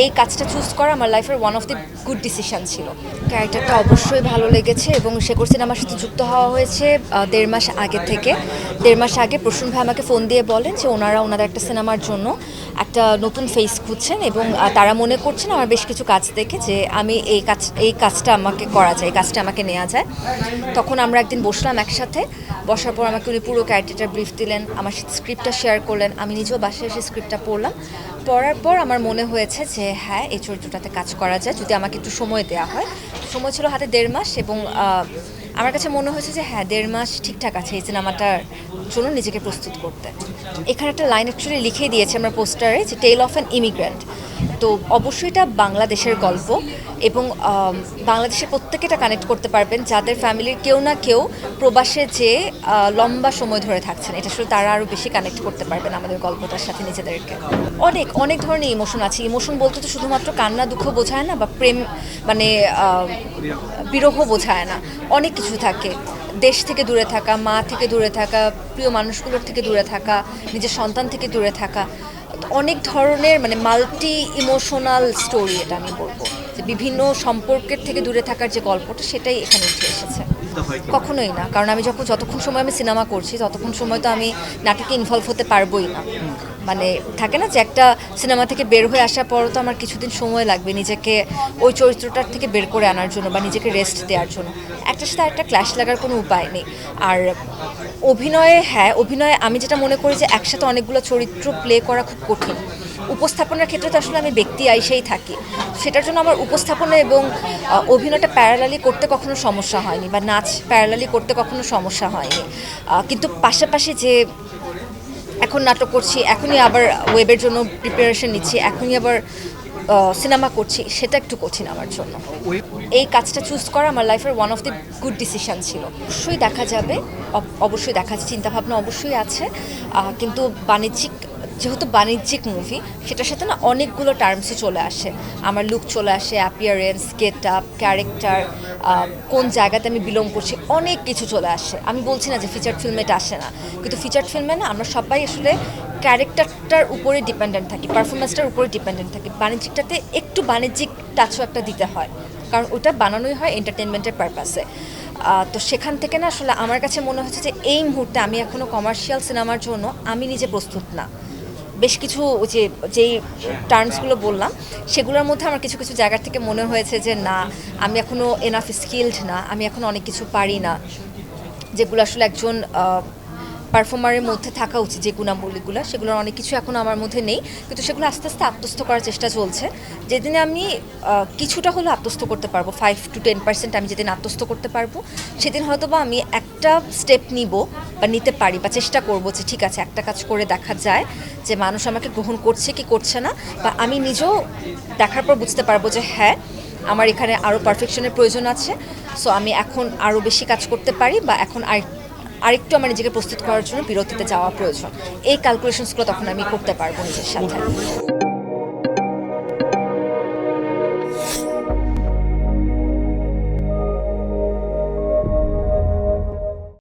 এই কাজটা চুজ করা আমার লাইফের one of the good decision ছিল। ক্যারেক্টারটা অবশ্যই ভালো লেগেছে এবং শেখর সিনেমার সাথে যুক্ত হওয়া হয়েছে দেড় মাস আগে থেকে। দেড় মাস আগে প্রসূন ভাই আমাকে ফোন দিয়ে বলেন যে ওনারা ওনাদের একটা সিনেমার জন্য একটা নতুন ফেস খুঁজছেন এবং তারা মনে করছেন আমার বেশ কিছু কাজ দেখে যে আমি এই কাজ, এই কাজটা আমাকে করা যায়, এই কাজটা আমাকে নেওয়া যায়। তখন আমরা একদিন বসলাম একসাথে, বসার পর আমাকে উনি পুরো ক্যারেক্টারটা ব্রিফ দিলেন, আমার স্ক্রিপ্টটা শেয়ার করলেন, আমি নিজেও বাসায় এসে স্ক্রিপ্টটা পড়লাম। পড়ার পর আমার মনে হয়েছে যে হ্যাঁ এই চরিত্রটাতে কাজ করা যায়, যদি আমাকে একটু সময় দেওয়া হয়। সময় ছিল হাতে দেড় মাস এবং আমার কাছে মনে হয়েছে যে হ্যাঁ দেড় মাস ঠিকঠাক আছে এই সিনেমাটার জন্য নিজেকে প্রস্তুত করতে। এখানে একটা লাইন অ্যাকচুয়ালি লিখে দিয়েছে আমরা পোস্টারে যে টেল অফ অ্যান ইমিগ্র্যান্ট তো অবশ্যই এটা বাংলাদেশের গল্প এবং বাংলাদেশের প্রত্যেকে এটা কানেক্ট করতে পারবেন। যাদের ফ্যামিলির কেউ না কেউ প্রবাসে যে লম্বা সময় ধরে থাকছেন। এটা শুধু তারা আরও বেশি কানেক্ট করতে পারবেন আমাদের গল্পটার সাথে নিজেদেরকে। অনেক অনেক ধরনের ইমোশন আছে। ইমোশন বলতে তো শুধুমাত্র কান্না, দুঃখ বোঝায় না বা প্রেম মানে বিরহ বোঝায় না। অনেক কিছু থাকে। দেশ থেকে দূরে থাকা, মা থেকে দূরে থাকা, প্রিয় মানুষগুলোর থেকে দূরে থাকা, নিজের সন্তান থেকে দূরে থাকা। অনেক ধরনের মানে মাল্টি ইমোশনাল স্টোরি এটা আমি বলব। যে বিভিন্ন সম্পর্কের থেকে দূরে থাকার যে গল্পটা, সেটাই এখানে উঠে এসেছে। কখনোই না। কারণ আমি যখন যতক্ষণ সময় আমি সিনেমা করছি, ততক্ষণ সময় তো আমি নাটকে ইনভলভ হতে পারবোই না। মানে থাকে না যে একটা সিনেমা থেকে বের হয়ে আসার পরও তো আমার কিছুদিন সময় লাগবে নিজেকে ওই চরিত্রটার থেকে বের করে আনার জন্য বা নিজেকে রেস্ট দেওয়ার জন্য। একটার সাথে একটা ক্ল্যাশ লাগার কোনো উপায় নেই। আর অভিনয়ে হ্যাঁ অভিনয়ে আমি যেটা মনে করি যে একসাথে অনেকগুলো চরিত্র প্লে করা খুব কঠিন। উপস্থাপনার ক্ষেত্রে তো আসলে আমি ব্যক্তি আইসেই থাকি। সেটার জন্য আমার উপস্থাপনা এবং অভিনয়টা প্যারালালি করতে কখনো সমস্যা হয়নি বা নাচ প্যারালালি করতে কখনো সমস্যা হয়নি। কিন্তু পাশাপাশি যে এখন নাটক করছি, এখনই আবার ওয়েবের জন্য প্রিপারেশন নিচ্ছি, এখনই আবার সিনেমা করছি, সেটা একটু কঠিন আমার জন্য। এই কাজটা চুজ করা আমার লাইফের one of the good decision ছিল। অবশ্যই দেখা যাবে, অব- অবশ্যই দেখা চিন্তাভাবনা অবশ্যই আছে কিন্তু বাণিজ্যিক যেহেতু বাণিজ্যিক মুভি সেটার সাথে না অনেকগুলো টার্মসই চলে আসে। আমার লুক চলে আসে অ্যাপিয়ারেন্স গেট আপ ক্যারেক্টার কোন জায়গাতে আমি বিলং করছি, অনেক কিছু চলে আসে। আমি বলছি না যে ফিচার ফিল্মে এটা আসে না। কিন্তু ফিচার ফিল্মে না আমরা সবাই আসলে ক্যারেক্টারটার উপরে ডিপেন্ডেন্ট থাকি পারফরমেন্সটার উপরে ডিপেন্ডেন্ট থাকি। বাণিজ্যিকটাতে একটু বাণিজ্যিক টাচও একটা দিতে হয়। কারণ ওটা বানানোই হয় এন্টারটেনমেন্টের পারপাসে তো সেখান থেকে না আসলে আমার কাছে মনে হচ্ছে যে এই মুহূর্তে আমি এখনও কমার্শিয়াল সিনেমার জন্য আমি নিজে প্রস্তুত না। বেশ কিছু যে, যেই টার্মসগুলো বললাম, সেগুলোর মধ্যে আমার কিছু কিছু জায়গার থেকে মনে হয়েছে যে, না, আমি এখনও এনাফ স্কিল্ড না, আমি এখন অনেক কিছু পারি না। যেগুলো আসলে একজন পারফর্মারের মধ্যে থাকা উচিত যে গুণাবলীগুলো, সেগুলোর অনেক কিছু এখন আমার মধ্যে নেই, কিন্তু সেগুলো আস্তে আস্তে আত্মস্থ করার চেষ্টা চলছে। যেদিনে আমি কিছুটা হলেও আত্মস্থ করতে পারব ফাইভ টু টেন পার্সেন্ট আমি যেদিন আত্মস্থ করতে পারব, সেদিন হয়তো বা আমি একটা স্টেপ নিব বা নিতে পারি বা চেষ্টা করব যে ঠিক আছে, একটা কাজ করে দেখা যায় যে মানুষ আমাকে গ্রহণ করছে কি করছে না, বা আমি নিজেও দেখার পর বুঝতে পারব যে হ্যাঁ আমার এখানে আরও পারফেকশনের প্রয়োজন আছে। সো আমি এখন আরও বেশি কাজ করতে পারি বা এখন আর আরেকটু আমার নিজেকে প্রস্তুত করার জন্য বিরতিতে যাওয়া প্রয়োজন। এই ক্যালকুলেশনসগুলো তখন আমি করতে পারব নিজের সাথে।